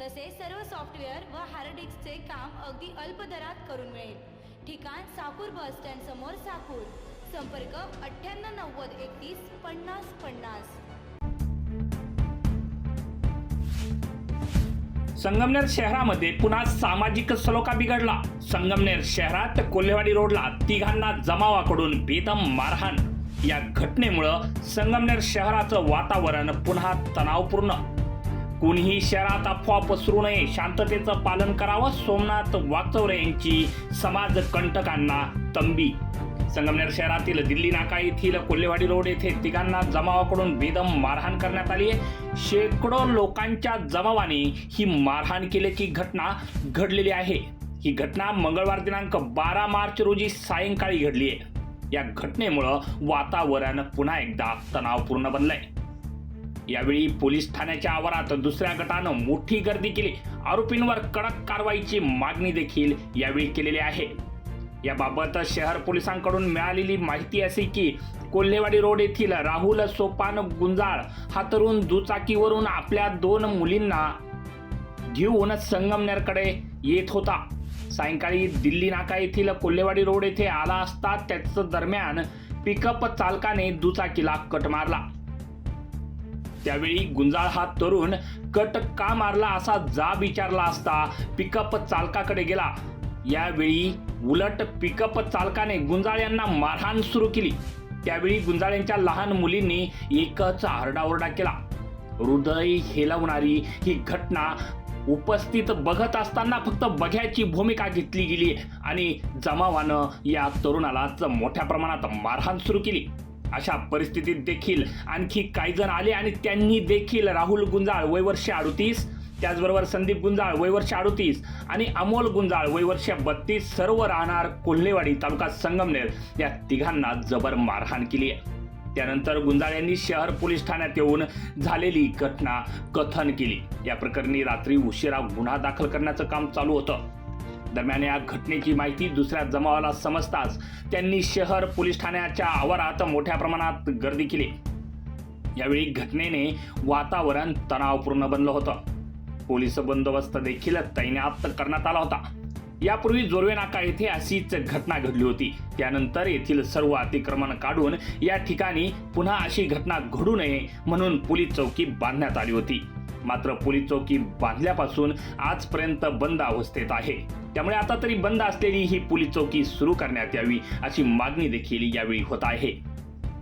तसेच सर्व सॉफ्टवेअर व हार्ड डिस्कचे काम अगदी अल्प दरात करून मिळेल. ठिकाण साकूर बस स्टँड समोर साकूर. संपर्क अठ्ठ्याण्णव नव्वद एकतीस पन्नास पन्नास. संगमनेर शहरामध्ये पुन्हा सामाजिक सलोखा बिघडला. संगमनेर शहरात कोल्हेवाडी रोडला तिघांना जमावाकडून बेदम मारहाण. या घटनेमुळं संगमनेर शहराचं वातावरण पुन्हा तणावपूर्ण. कोणीही शहरात अफवा पसरू नये. शांततेचं पालन करावं सोमनाथ वाकचौरे यांची समाज कंटकांना तंबी. संगमनेर शहरातील दिल्ली नाका येथील कोल्हेवाडी रोड येथे तिघांना जमावाकडून बेदम मारहाण करण्यात आली आहे. शेकडो लोकांच्या जमावाने ही मारहाण केल्याची घटना घडलेली आहे. ही घटना मंगळवार दिनांक बारा मार्च रोजी सायंकाळी घडली आहे. या घटनेमुळं वातावरण पुन्हा एकदा तणावपूर्ण बनलंय. यावेळी पोलीस ठाण्याच्या आवारात दुसऱ्या गटानं मोठी गर्दी केली. आरोपींवर कडक कारवाईची मागणी देखील यावेळी केलेली आहे. याबाबत शहर पोलिसांकडून मिळालेली माहिती अशी की कोल्हेवाडी रोड येथील राहुल सोपान गुंजाळ हा तरुण दुचाकीवरून आपल्या दोन मुलींना घेऊन संगमनेरकडे येत होता. सायंकाळी दिल्ली नाका येथील कोल्हेवाडी रोड येथे आला असता त्याच दरम्यान पिकअप चालकाने दुचाकीला कट मारला. त्यावेळी गुंजाळ हा तरुण कट का मारला असा जाब विचारला असता पिकअप चालकाकडे गेला. यावेळी उलट पिकअप चालकाने गुंजाळ यांना मारहाण सुरू केली. त्यावेळी गुंजाळ यांच्या लहान मुलींनी एकच आरडाओरडा केला. हृदय हेलवणारी ही घटना उपस्थित बघत असताना फक्त बघ्याची भूमिका घेतली गेली आणि जमावानं या तरुणालाच मोठ्या प्रमाणात मारहाण सुरू केली. अशा परिस्थितीत देखील आणखी काही जण आले आणि त्यांनी देखील राहुल गुंजाळ वय अडुतीस. अडतीस त्याचबरोबर संदीप गुंजाळ वय वर्ष अडतीस. आणि अमोल गुंजाळ वय वर्ष बत्तीस. सर्व राहणार कोल्हेवाडी तालुका संगमनेर. या तिघांना जबर मारहाण केली आहे. त्यानंतर गुंजाळ यांनी शहर पोलीस ठाण्यात येऊन झालेली घटना कथन केली. या प्रकरणी रात्री उशिरा गुन्हा दाखल करण्याचं काम चालू होतं. दरम्यान या घटनेची माहिती दुसऱ्या जमावाला समजताच त्यांनी शहर पोलीस ठाण्याच्या आवारात मोठ्या प्रमाणात गर्दी केली. यावेळी घटनेने वातावरण तणावपूर्ण बनलं होतं. पोलीस बंदोबस्त देखील तैनात करण्यात आला होता. यापूर्वी जोरवे नाका येथे अशीच घटना घडली होती. त्यानंतर येथील सर्व अतिक्रमण काढून या ठिकाणी पुन्हा अशी घटना घडू नये म्हणून पोलीस चौकी बांधण्यात आली होती. मात्र पोलीस चौकी बांधल्यापासून आजपर्यंत बंद अवस्थेत आहे. त्यामुळे आता तरी बंद असलेली ही पोलीस चौकी सुरू करण्यात यावी अशी मागणी देखील यावेळी होत आहे.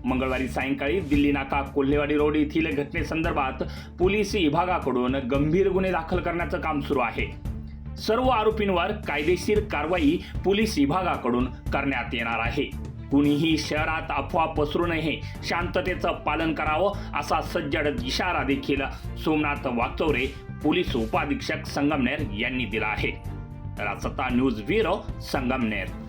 मंगळवारी सायंकाळी दिल्ली नाका कोल्हेवाडी रोड येथील घटनेसंदर्भात पोलीस विभागाकडून गंभीर गुन्हे दाखल करण्याचं काम सुरू आहे. सर्व आरोपींवर कायदेशीर कारवाई पोलीस विभागाकडून करण्यात येणार आहे. कुणीही शहरात अफवा पसरू नये. शांततेचं पालन करावं असा सज्जड इशारा देखील सोमनाथ वाचोरे पोलीस उपाधीक्षक संगमनेर यांनी दिला आहे. सत्ता न्यूज ब्युरो संगमनेर.